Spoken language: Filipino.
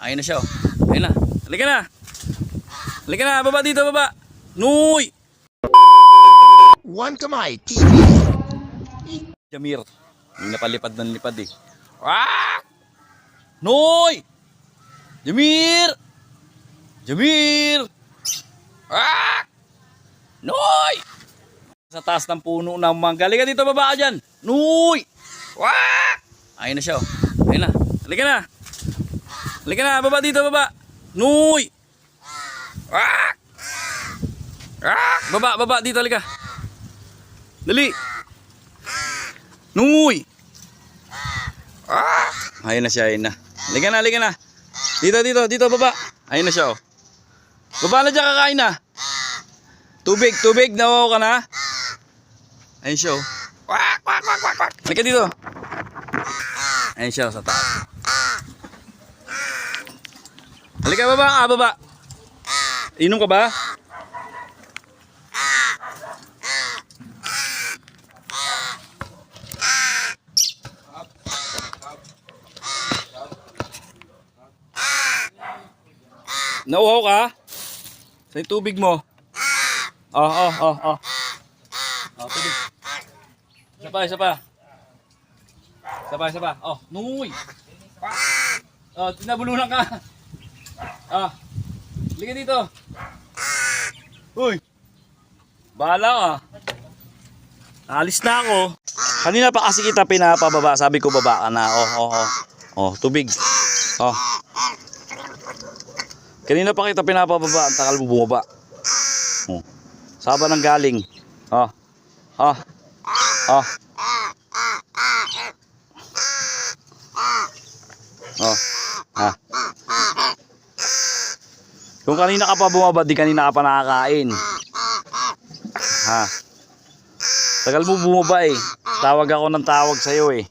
Ayun na siya oh. Ayun na. Halika na. Halika na, baba dito, baba. Nuy! One Kamay TV. Jamir. Yung napalipad ng lipad eh. Ah! Noy! Jamir! Jamir! Ah! Noy! Sa taas ng puno ng mangga. Halika dito baba ka dyan. Noy! Ah! Ayun na siya oh. Ayun na. Halika na. Halika na, baba dito baba. Noy! Ah! Ah! Baba, baba dito halika. Dali. Nuy! Ah! Ayun na siya, ayun na. Halika na, halika na. Dito, dito, dito, baba. Ayun na siya, oh. Baba na dyan, kakain na. Tubig, tubig, nawaw ka na. Ayun siya, oh. Kwak, kwak, kwak, kwak, kwak. Halika dito. Ayun siya, oh, sa taas. Halika, baba ka, baba. Inom ka ba? Nauhaw ka? Sa tubig mo. Oh, oh, oh, oh. Oh, tubig. Isa pa, isa pa. Isa pa, isa pa. Oh, nuy. Oh, tinabulunan ka. Ah. Liga dito. Uy. Bahala ka. Alis na ako. Kanina pa kasi kita pinapababa. Sabi ko baba ka na. Oh, oh, oh. Oh, tubig. Oh. Kanina pa kita pinapababa, ang takal mo bumaba. Oh. Saba nang galing. Oh. Oh. Oh. Oh. Ha. Kung kanina ka pa bumaba, di kanina ka pa nakakain. Ha. Tagal mo bumaba eh. Tawag ako ng tawag sa'yo eh.